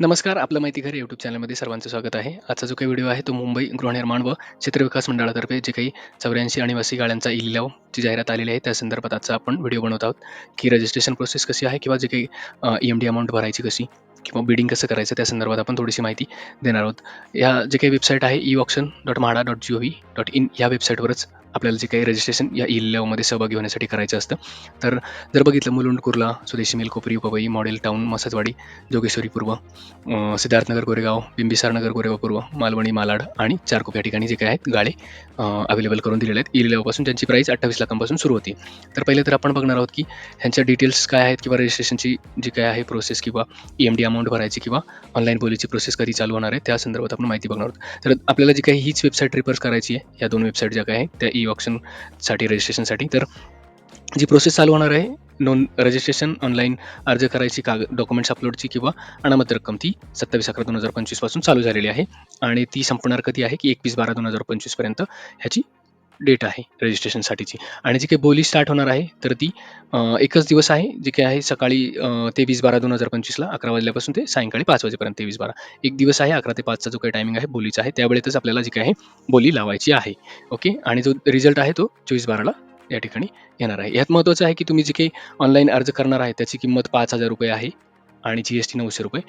नमस्कार, आपलं माहिती घर यूट्यूब चॅनलमध्ये सर्वांचं स्वागत आहे. आजचा जो काही व्हिडिओ आहे तो मुंबई गृहनिर्माण व क्षेत्रविकास मंडळातर्फे जे काही 84 अनिवासी गाळ्यांचा ई-लिलावची जाहिरात आलेली आहे, त्या संदर्भात आजचा आपण व्हिडिओ बनवत आहोत, की रजिस्ट्रेशन प्रोसेस कशी आहे किंवा जे काही ई-एम-डी अमाऊंट भरायची कशी किंवा बिडिंग कसं करायचं त्या संदर्भात आपण थोडीशी माहिती देणार आहोत. या जे काही वेबसाईट आहे e auction dot MHADA dot G O V dot in या वेबसाईटवरच आपल्याला जे काही रजिस्ट्रेशन या ई लेवमध्ये सहभागी होण्यासाठी करायचं असतं. तर जर बघितलं मुलुंड, कुर्ला, स्वदेशी मिल, कोपरी, पपई, मॉडेल टाऊन मसाजवाडी, जोगेश्वरी पूर्व, सिद्धार्थनगर गोरेगाव, बिंबिसार नगर गोरेगाव पूर्व, मालवणी, मालाड आणि चारकोप या ठिकाणी जे काही आहेत गाळे अवेलेबल करून दिलेले आहेत. ई लेवपासून त्यांची प्राईस 28 लाखांपासून सुरू होती तर पहिले तर आपण बघणार आहोत की ह्यांच्या डिटेल्स काय आहेत किंवा रजिस्ट्रेशनची जी काय आहे प्रोसेस किंवा ई-एम-डी अमाऊंट भरायची किंवा ऑनलाईन बोलीची प्रोसेस कधी चालू होणार आहे त्या संदर्भात आपण माहिती बघणार आहोत. तर आपल्याला जी काही हीच वेबसाईट रिफर्स करायची आहे, या दोन वेबसाईट ज्या काय आहेत त्या ई ई-ऑक्शनसाठी रजिस्ट्रेशनसाठी. तर जी प्रोसेस चालू होणार आहे नोंद रजिस्ट्रेशन ऑनलाईन अर्ज करायची काग डॉक्युमेंट्स अपलोडची किंवा अनामत रक्कम ती सत्तावीस अकरा दोन हजार पंचवीसपासून चालू झालेली आहे आणि ती संपणार कधी आहे की एकवीस बारा दोन हजार पंचवीसपर्यंत ह्याची डेट आहे रजिस्ट्रेशनसाठीची आणि जी काही बोली स्टार्ट होणार आहे तर ती एकच दिवस आहे जी काही आहे सकाळी तेवीस बारा दोन हजार पंचवीसला अकरा वाजल्यापासून ते सायंकाळी पाच वाजेपर्यंत 23/12 एक दिवस आहे 11 ते पाचचा जो काही टायमिंग आहे बोलीचा आहे त्यावेळेतच आपल्याला जी काही आहे बोली लावायची आहे. ओके आणि जो रिझल्ट आहे तो चोवीस बाराला या ठिकाणी येणार आहे. यात महत्त्वाचं आहे की तुम्ही जे काही ऑनलाईन अर्ज करणार आहे त्याची किंमत ₹5,000 आहे आणि जी-एस-टी ₹900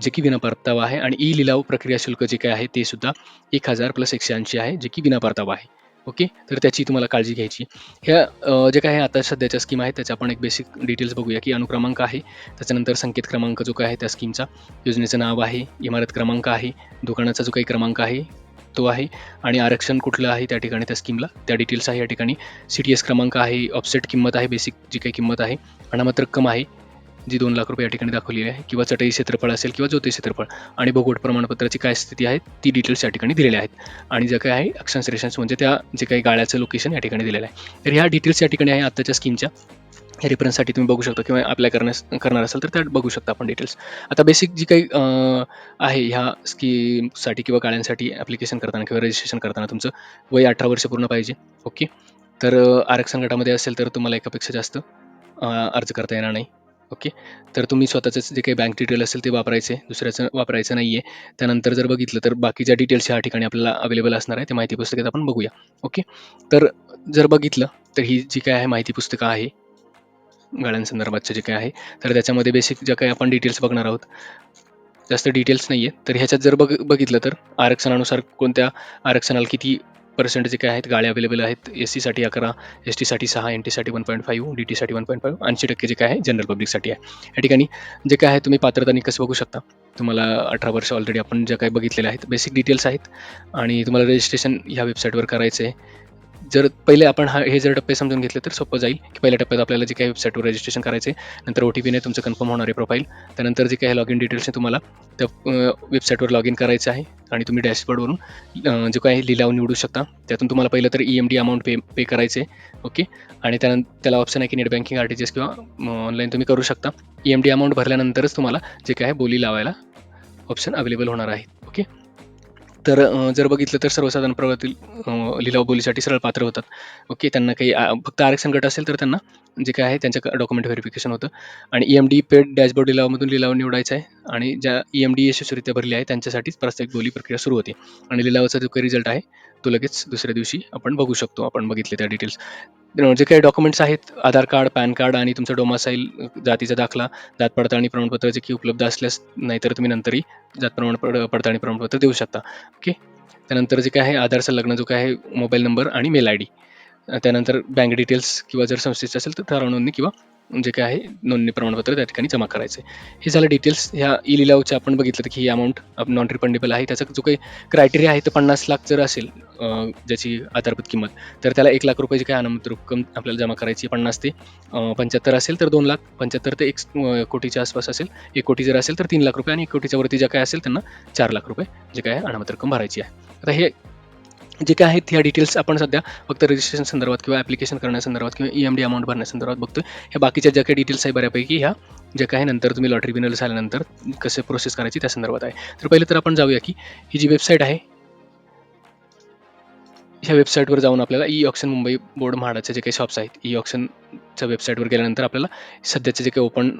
जे की विनापरतावा आहे आणि ई-लिलाव प्रक्रिया शुल्क जे काही आहे ते सुद्धा 1000 + 180 आहे जे की विनापरतावा आहे. ओके? तर त्याची तुम्हाला काळजी घ्यायची. ह्या जे काही आता सध्याच्या स्कीम आहेत त्याच्या आपण एक बेसिक डिटेल्स बघूया की अनुक्रमांक आहे, त्याच्यानंतर संकेत क्रमांक जो काय आहे त्या स्कीमचा, योजनेचं नाव आहे, इमारत क्रमांक आहे, दुकानाचा जो काही क्रमांक आहे तो आहे. आणि आरक्षण कुठलं आहे त्या ठिकाणी त्या स्कीमला त्या डिटेल्स आहे या ठिकाणी. सी-टी-एस क्रमांक आहे, ऑफसेट किंमत आहे, बेसिक जी काही किंमत आहे, अनामत रक्कम आहे जी दोन लाख रुपये या ठिकाणी दाखवलेली आहे किंवा चटई क्षेत्रफळ असेल किंवा ज्योती क्षेत्रफळ आणि भोगवट प्रमाणपत्राची काय स्थिती आहे ती डिटेल्स या ठिकाणी दिलेल्या आहेत आणि जे काही आहे अक्षांश रेशन्स म्हणजे त्या जे काही गाळ्याचं लोकेशन या ठिकाणी दिलेलं आहे. तर ह्या डिटेल्स या ठिकाणी आहे आत्ताच्या स्कीमच्या. ह्या रेफरन्ससाठी तुम्ही बघू शकता किंवा अप्लाय करण्यास करणार असाल तर त्यात बघू शकता आपण डिटेल्स. आता बेसिक जी काही आहे ह्या स्कीमसाठी किंवा गाळ्यांसाठी ॲप्लिकेशन करताना किंवा रजिस्ट्रेशन करताना तुमचं वय 18 वर्ष पूर्ण पाहिजे. ओके. तर आरक्षण गटामध्ये असेल तर तुम्हाला एकापेक्षा जास्त अर्ज करता येणार नाही. ओके. तर तुम्ही स्वतःचं जे काही बँक डिटेल असेल ते वापरायचे, दुसऱ्याचं वापरायचं नाही आहे त्यानंतर जर बघितलं तर बाकीच्या डिटेल्स ह्या ठिकाणी आपल्याला अवेलेबल असणार आहे. ते माहिती पुस्तकात आपण बघूया. ओके. तर जर बघितलं तर ही जी काय आहे माहिती पुस्तकं आहे गाड्यांसंदर्भातचं जे काय आहे, तर त्याच्यामध्ये बेसिक ज्या काही आपण डिटेल्स बघणार आहोत. जास्त डिटेल्स नाही आहे तर ह्याच्यात जर बघ बघितलं तर आरक्षणानुसार कोणत्या आरक्षणाला किती पर्सेंट जे काही आहेत गाड्या अवेलेबल आहेत. एस-सीसाठी 11, एस-टीसाठी सहा एन-टीसाठी 1.5, डी-टीसाठी 1.5 80% जे काय आहे जनरल पब्लिकसाठी आहे. या ठिकाणी जे काय आहे तुम्ही पात्रता निकस बघू शकता. तुम्हाला 18 वर्ष ऑलरेडी आपण ज्या काही बघितलेल्या आहेत. बेसिक डिटेल्स आहेत आणि तुम्हाला रजिस्ट्रेशन ह्या वेबसाईटवर करायचं आहे. जर पहिले आपण हा हे जर टप्पे समजून घेतले तर सोपं जाईल, की पहिल्या टप्प्यात आपल्याला जे काही वेबसाईटवर रजिस्ट्रेशन करायचे नंतर ओ-टी-पीने तुमचं कन्फर्म होणार आहे प्रोफाईल. त्यानंतर जे काही लॉगिन डिटेल्स आहे तुम्हाला त्या वेबसाईटवर लॉग इन करायचं आहे आणि तुम्ही डॅशबोर्डवरून जो काही लिलाव निवडू शकता. त्यातून तुम्हाला पहिलं तर ई-एम-डी अमाऊंट पे पे करायचं आहे. ओके. आणि त्यानं त्याला ऑप्शन आहे की नेट बँकिंग, आर-टी-जी-एस किंवा ऑनलाईन तुम्ही करू शकता. ई-एम-डी अमाऊंट भरल्यानंतरच तुम्हाला जे काही आहे बोली लावायला ऑप्शन अवेलेबल होणार आहे. ओके. तर जर बघितलं तर सर्वसाधारण प्रवर्गातील लिलाव बोलीसाठी सरळ पात्र होतात. ओके. त्यांना काही फक्त आरक्षण गट असेल तर त्यांना जे काय आहे त्यांचं डॉक्युमेंट व्हेरिफिकेशन होतं आणि ई-एम-डी पेड डॅशबोर्ड लिलावामधून लिलाव निवडायचा आहे आणि ज्या ई-एम-डी यशस्वीरित्या भरली आहे त्यांच्यासाठीच प्रस्तावित बोली प्रक्रिया सुरू होते आणि लिलावाचा जो काही रिझल्ट आहे तो लगेच दुसऱ्या दिवशी आपण बघू शकतो. आपण बघितले त्या डिटेल्स. जे काही डॉक्युमेंट्स आहेत आधार कार्ड, पॅन कार्ड आणि तुमचं डोमासाईल, जातीचा दाखला, जात पडताळणी प्रमाणपत्र जे की उपलब्ध असल्यास नाहीतर तुम्ही नंतरही जात प्रमाण पडताळणी प्रमाणपत्र देऊ शकता. ओके. त्यानंतर जे काय आहे आधार संलग्न जो काय आहे मोबाईल नंबर आणि मेल आय डी त्यानंतर बँक डिटेल्स किंवा जर संस्थेचे असेल तर ठराव नोंदणी किंवा जे काय आहे नोंदणी प्रमाणपत्र त्या ठिकाणी जमा करायचं आहे. हे झालं डिटेल्स. ह्या ई-लिलावचे आपण बघितलं की ही अमाऊंट नॉन रिफंडेबल आहे. त्याचा जो काही क्रायटेरिया आहे तो 50 लाख जर असेल ज्याची आधारभूत किंमत तर त्याला एक लाख रुपयाची काय अनामत रक्कम आपल्याला जमा करायची पन्नास ते पंच्याहत्तर असेल तर 2,00,000 75 ते एक कोटीच्या आसपास असेल. एक कोटी जर असेल तर तीन लाख रुपये आणि एक कोटीच्या वरती ज्या काय असेल त्यांना चार लाख रुपये जे काय आहे अनामत रक्कम भरायची आहे. आता हे जे काय आहेत ह्या डिटेल्स आपण सध्या फक्त रजिस्ट्रेशन संदर्भात किंवा ॲप्लिकेशन करण्यासंदर्भात किंवा ई-एम-डी अमाऊंट भरण्यासंदर्भात बघतोय. ह्या बाकीच्या ज्या काही डिटेल्स आहे बऱ्यापैकी ह्या ज्या काही नंतर तुम्ही लॉटरी विनर झाल्यानंतर कसे प्रोसेस करायची त्या संदर्भात आहे. तर पहिले तर आपण जाऊया की ही जी वेबसाईट आहे ह्या वेबसाईटवर जाऊन आपल्याला ई-ऑक्शन मुंबई बोर्ड म्हाडाचे जे काही शॉप्स आहेत, ई-ऑक्शनच्या वेबसाईटवर गेल्यानंतर आपल्याला सध्याचे जे काही ओपन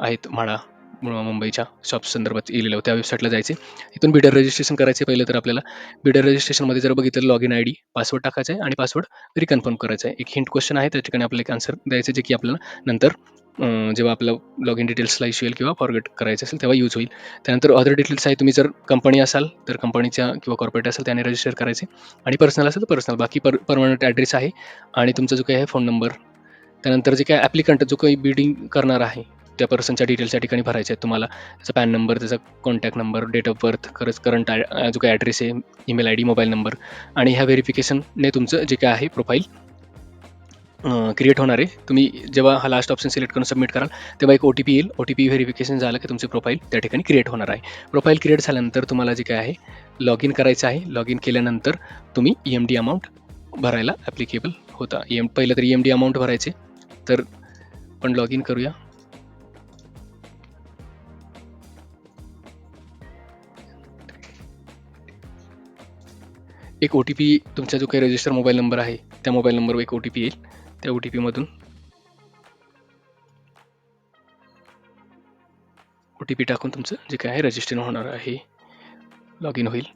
आहेत म्हाडा मुंबईच्या शॉप संदर्भात लिहिलेलं होतं त्या वेबसाईटला जायचे इथून बिडर रजिस्ट्रेशन करायचे पहिले तर आपल्याला. बिडर रजिस्ट्रेशनमध्ये जर बघितलं log in I D password टाकायचा आहे आणि पासवर्ड रिकन्फर्म करायचा आहे एक हिंट क्वेश्चन आहे त्या ठिकाणी आपल्याला एक आन्सर द्यायचं जे की आपल्याला नंतर जेव्हा आपलं लॉग इन डिटेल्सला इश्यू येईल किंवा फॉरगेट करायचं असेल तेव्हा यूज होईल. त्यानंतर अदर डिटेल्स आहे तुम्ही जर कंपनी असाल तर कंपनीच्या किंवा कॉर्पोरेट असेल त्याने रजिस्टर करायचे आणि पर्सनल असेल तर पर्सनल बाकी पर परमनंट ॲड्रेस आहे. आणि तुमचा जो काही आहे फोन नंबर त्यानंतर जे काय ॲप्लिकंट जो काही बिडिंग करणार आहे त्या पर्सनच्या डिटेल्स त्या ठिकाणी भरायचे आहेत. तुम्हाला त्याचा पॅन नंबर त्याचा contact number date of birth खरंच करंट जो काही ॲड्रेस आहे email I D mobile number आणि ह्या व्हेरिफिकेशनने तुमचं जे काय आहे प्रोफाईल क्रिएट होणार आहे. तुम्ही जेव्हा हा लास्ट ऑप्शन सिलेक्ट करून सबमिट कराल तेव्हा एक ओ टी पी येईल. ओ टी पी व्हेरिफिकेशन झालं की तुमचे प्रोफाईल त्या ठिकाणी क्रिएट होणार आहे. प्रोफाईल क्रिएट झाल्यानंतर तुम्हाला जे काय आहे लॉग इन करायचं आहे. लॉग इन केल्यानंतर तुम्ही ई एम डी अमाऊंट भरायला ॲप्लिकेबल होता. ई एम पहिलं तर ई एम डी अमाऊंट भरायचे. तर पण लॉग इन करूया. एक ओ टी पी तुमचा जो काही रजिस्टर मोबाईल नंबर आहे त्या मोबाईल नंबरवर एक ओ टी पी येईल. त्या ओ टी पीमधून ओ टी पी टाकून तुमचं जे काय आहे रजिस्टर होणार आहे लॉग इन होईल.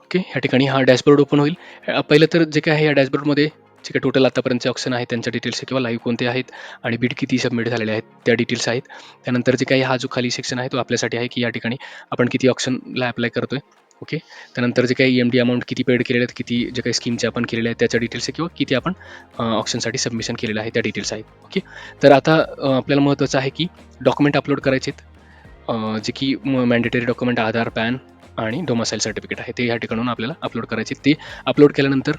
ओके ह्या ठिकाणी हा डॅशबोर्ड ओपन होईल. पहिलं तर जे काय आहे या डॅशबोर्डमध्ये जे काही टोटल आतापर्यंतचे ऑप्शन आहेत त्यांच्या डिटेल्स किंवा लाईव्ह कोणते आहेत आणि बीड किती सबमिट झालेले आहेत त्या डिटेल्स आहेत. त्यानंतर जे काही हा जो खाली सेक्शन आहे तो आपल्यासाठी आहे की या ठिकाणी आपण किती ऑप्शनला अप्लाय आहे ओके त्यानंतर जे काही एम डी अमाऊंट किती पेड केलेले आहेत किती जे काही स्कीमचे आपण केलेले आहेत त्याच्या डिटेल्स किंवा किती आपण ऑप्शनसाठी सबमिशन केलेलं आहे त्या डिटेल्स आहेत. ओके तर आता आपल्याला महत्त्वाचं आहे की डॉक्युमेंट अपलोड करायचे आहेत जे की मॅन्डेटरी डॉक्युमेंट आधार पॅन आणि डोमासाईल सर्टिफिकेट आहे. ते या ठिकाणून आपल्याला अपलोड करायचे. ते अपलोड केल्यानंतर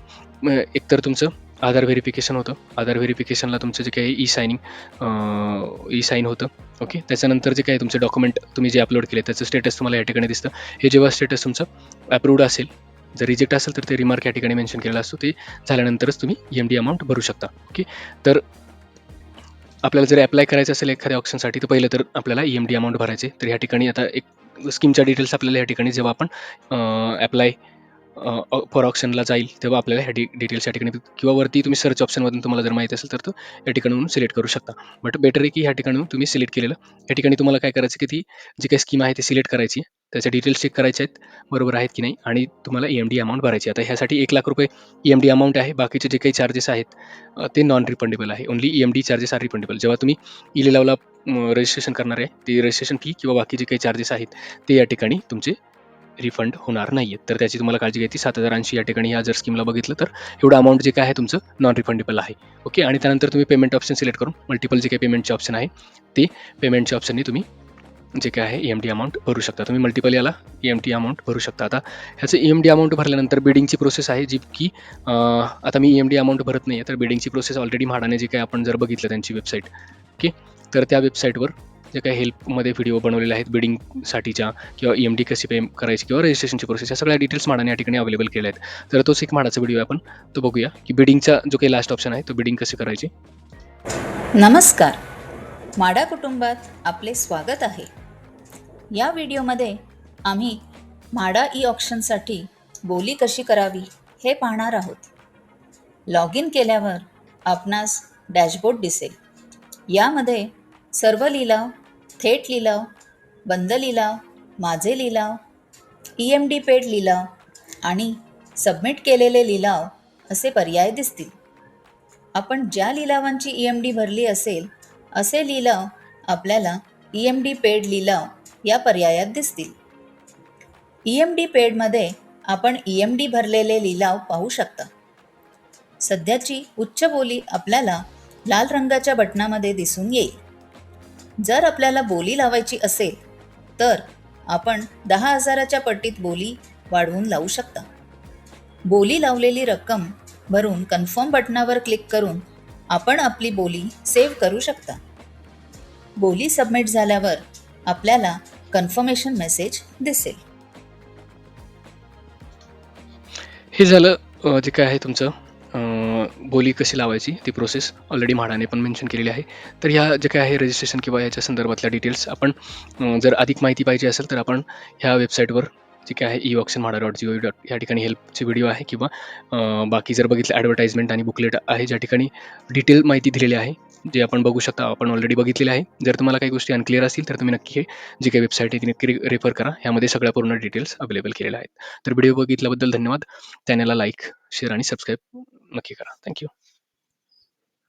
एकतर तुमचं आधार व्हेरिफिकेशन होतं. आधार व्हेरिफिकेशनला तुमचं जे काही ई सायनिंग ई साईन होतं. ओके त्याच्यानंतर जे काही तुमचे डॉक्युमेंट तुम्ही जे अपलोड केले त्याचं स्टेटस तुम्हाला या ठिकाणी दिसतं. हे जेव्हा स्टेटस तुमचं अप्रूव्ड असेल जर रिजेक्ट असेल तर ते रिमार्क या ठिकाणी मेन्शन केलेला असतो. ते झाल्यानंतरच तुम्ही एम डी अमाऊंट भरू शकता. ओके तर आपल्याला जर अप्लाय करायचं असेल एखाद्या ऑप्शनसाठी तर पहिलं तर आपल्याला ई एम डी अमाऊंट भरायचे. तर या ठिकाणी आता एक स्कीमच्या डिटेल्स आपल्याला या ठिकाणी जेव्हा आपण अप्लाय फॉर ऑप्शनला जाईल तेव्हा आपल्याला ह्या डि डिटेल्स या ठिकाणी किंवा वरती तुम्ही सर्च ऑप्शनमधून तुम्हाला जर माहिती असेल तर तो या ठिकाणून सिलेक्ट करू शकता. बट बेटर आहे की ह्या ठिकाणी तुम्ही सिलेक्ट केलेलं. या ठिकाणी तुम्हाला काय करायचं की ती जी काही स्कीम आहे ती सिलेक्ट करायची त्याच्या डिटेल्स चेक करायचे आहेत बरोबर आहेत की नाही? आणि तुम्हाला ई एम डी अमाऊंट भरायची आता ह्यासाठी एक लाख रुपये ई एम डी अमाऊंट आहे. बाकीचे जे काही चार्जेस आहेत ते नॉन रिफंडेबल आहे. Only E M D charges are refundable जेव्हा तुम्ही ई लिलावला रजिस्ट्रेशन करणार आहे ते रजिस्ट्रेशन फी किंवा बाकी जे काही चार्जेस आहेत ते या ठिकाणी तुमचे रिफंड होणार नाही आहेत तर त्याची तुम्हाला काळजी घ्यायची. सात हजार ऐंशी या ठिकाणी या जर स्कीमला बघितलं तर एवढं अमाऊंट जे काय आहे तुमचं नॉन रिफंडेबल आहे. ओके आणि त्यानंतर तुम्ही पेमेंट ऑप्शन सिलेक्ट करून मल्टिपल जे काही पेमेंटचे ऑप्शन आहे ते पेमेंटच्या ऑप्शनने तुम्ही जे काय आहे ई एम डी अमाऊंट भरू शकता. तुम्ही मल्टिपल याला ई एम टी अमाऊंट भरू शकता. आता ह्याचं ई एम डी अमाऊंट भरल्यानंतर बिडिंगची प्रोसेस आहे जी की आता मी ई एम डी अमाऊंट भरत नाही आहे तर बिडिंगची प्रोसेस ऑलरेडी म्हाडाने जे काय आपण जर बघितलं त्यांची वेबसाईट ओके तर त्या वेबसाईटवर जे काही हेल्पमध्ये व्हिडिओ बनवलेले आहेत बिडिंगसाठीच्या किंवा ई एम डी कशी पे करायची किंवा रजिस्ट्रेशनची प्रोसेस या सगळ्या डिटेल्स माडाने या ठिकाणी अवेलेबल केल्या आहेत. तर तोच एक माडाचा व्हिडिओ आहे आपण तो बघूया की बिडिंगचा जो काही लास्ट ऑप्शन आहे तो बिडिंग कशी करायची? नमस्कार. माडा कुटुंबात आपले स्वागत आहे. या व्हिडिओमध्ये आम्ही म्हाडा ई ऑप्शनसाठी बोली कशी करावी हे पाहणार आहोत. लॉग इन केल्यावर आपणास डॅशबोर्ड दिसेल. यामध्ये सर्व लिलाव थेट लिलाव बंद लिलाव माझे लिलाव ई एम डी पेड लिलाव आणि सबमिट केलेले लिलाव असे पर्याय दिसतील. आपण ज्या लिलावांची ई एम डी भरली असेल असे लिलाव आपल्याला ई एम डी पेड लिलाव या पर्यायात दिसतील. ई एम डी पेडमध्ये आपण ई एम डी भरलेले लिलाव पाहू शकता. सध्याची उच्च बोली आपल्याला लाल रंगाच्या बटनामध्ये दिसून येईल. जर आपल्याला बोली लावायची असेल तर आपण दहा हजाराच्या पट्टीत बोली वाढवून लावू शकता. बोली लावलेली रक्कम भरून कन्फर्म बटनावर क्लिक करून आपण आपली बोली सेव्ह करू शकता. बोली सबमिट झाल्यावर आपल्याला कन्फर्मेशन मेसेज दिसेल. हे झालं जे काय आहे तुमचं? बोली कशी लावायची ती प्रोसेस ऑलरेडी म्हाडाने पण मेन्शन केलेली आहे. तर ह्या जे काय आहे रजिस्ट्रेशन किंवा याच्या संदर्भातल्या डिटेल्स आपण जर अधिक माहिती पाहिजे असेल तर आपण ह्या वेबसाईटवर जे काय आहे e auction MHADA dot G O dot या ठिकाणी हेल्पचे व्हिडिओ आहे किंवा बाकी जर बघितलं ॲडव्हर्टाइजमेंट आणि बुकलेट आहे ज्या ठिकाणी डिटेल माहिती दिलेली आहे जे आपण बघू शकता आपण ऑलरेडी बघितलेलं आहे. जर तुम्हाला काही गोष्टी अनक्लिअर असतील तर तुम्ही नक्की हे जी काही वेबसाईट आहे ती नक्की रेफर करा. ह्यामध्ये सगळ्या पूर्ण डिटेल्स अवेलेबल केलेल्या आहेत. तर व्हिडिओ बघितल्याबद्दल धन्यवाद. चॅनलला लाईक शेअर आणि सबस्क्राईब okay, Thank you.